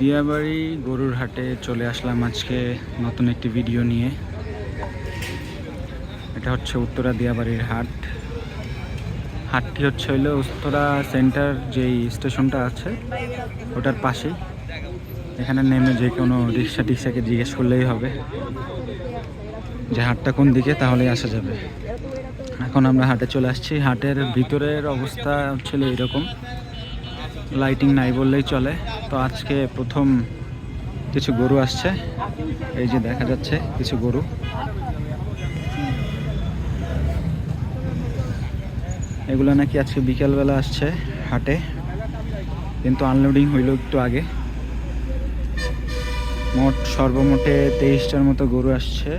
দিয়াবাড়ি গরুর হাটে চলে আসলাম আজকে নতুন একটি ভিডিও নিয়ে। এটা হচ্ছে উত্তরা দিয়াবাড়ির হাট। হাটটি হচ্ছে হইল উত্তরা সেন্টার যেই স্টেশনটা আছে, ওটার পাশেই। এখানে নেমে যে কোনো রিক্সা টিক্সাকে জিজ্ঞেস করলেই হবে যে হাটটা কোন দিকে, তাহলেই আসা যাবে। এখন আমরা হাটে চলে আসছি। হাটের ভিতরের অবস্থা ছিল এরকম। লাইটিং নাই বললেই চলে। তো আজকে প্রথম কিছু গরু আসছে। এই যে দেখা যাচ্ছে কিছু গরু। এগুলো নাকি আজকে বিকেলবেলা আসছে হাটে। কিন্তু আনলোডিং হইল একটু আগে। মোট সর্বমোটে তেইশটার মতো গরু আসছে।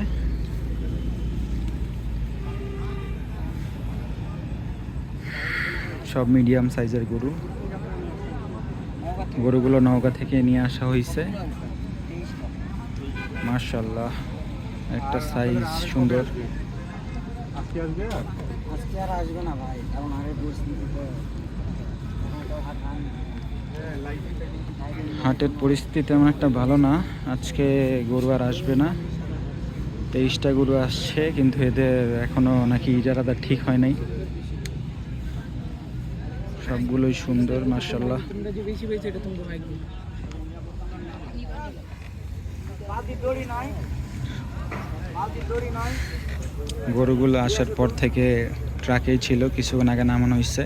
সব মিডিয়াম সাইজের গরু। গরুগুলো নওগাঁ থেকে নিয়ে আসা হয়েছে মার্শাল্লাহ একটা সাইজ সুন্দর। আজকে আসবে? আজকে আর আসবে না ভাই কারণ আরে পরিস্থিতিতে হাটের পরিস্থিতি তেমন একটা ভালো না আজকে গরু আর আসবে না। তেইশটা গরু আসছে কিন্তু এদের এখনও নাকি ইজারাদা ঠিক হয় নাই সবগুলোই সুন্দর মার্শাল্লাহ তোমরা যে বেশি পেয়েছ এটা তোমাদের ভাগ্য বাদি দড়ি নয় বাদি সুন্দর মার্শাল্লাহ গরুগুলো আসার পর থেকে ট্রাকেই ছিল, কিছুক্ষণ আগে নামানো হয়েছে।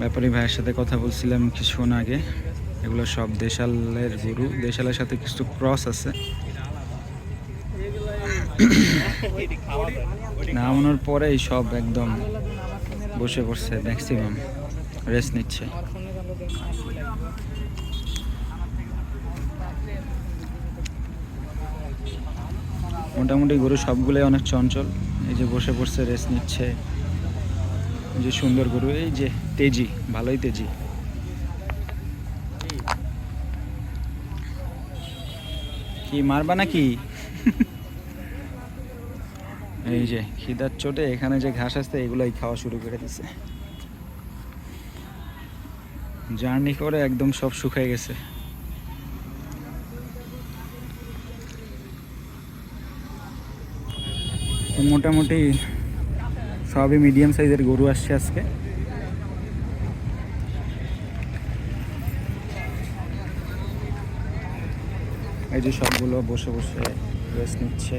ব্যাপারী ভাইয়ের সাথে কথা বলছিলাম কিছুক্ষণ আগে। এগুলো সব দেশালের গরু, দেশালের সাথে কিছু ক্রস আছে। নামানোর পরেই সব একদম বসে পড়ছে ম্যাক্সিমাম রেস্ট নিচ্ছে। মোটামুটি গরু সবগুলোই অনেক চঞ্চল। এই যে বসে পড়ছে, রেস্ট নিচ্ছে। যে সুন্দর গরু, এই যে তেজি, ভালোই তেজি। কি মারবা নাকি? এই যে খিদার চোটে এখানে যে ঘাস আসছে, এগুলোই খাওয়া শুরু করে দিছে। জার্নি করে একদম সব শুকিয়ে গেছে। মোটামুটি সবই মিডিয়াম সাইজের গরু আসছে আজকে। এই যে সবগুলো বসে বসে রেস্ট নিচ্ছে।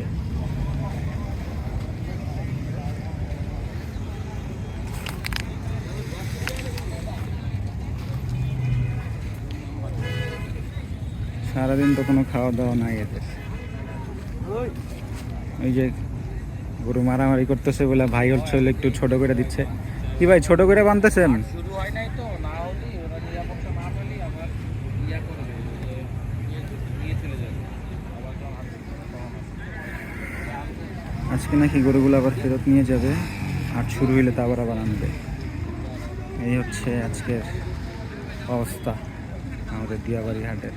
সারাদিন তো কোনো খাওয়া দাওয়া নাই এদের ওই যে গরু মারামারি করতেছে বলে ভাই হচ্ছে হলে একটু ছোট করে দিচ্ছে। কি ভাই ছোট করে বানতেছেন? ওরা আজকে নাকি গরুগুলো আবার ফেরত নিয়ে যাবে আর শুরু হইলে তা আবার আবার আনবে। এই হচ্ছে আজকের অবস্থা আমাদের দিয়াবাড়ি হাটের।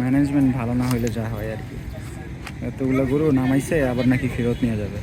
ম্যানেজমেন্ট ভালো না হইলে যা হয় আর কি। এতগুলো গরু নামাইছে, আবার নাকি ফেরত নিয়ে যাবে।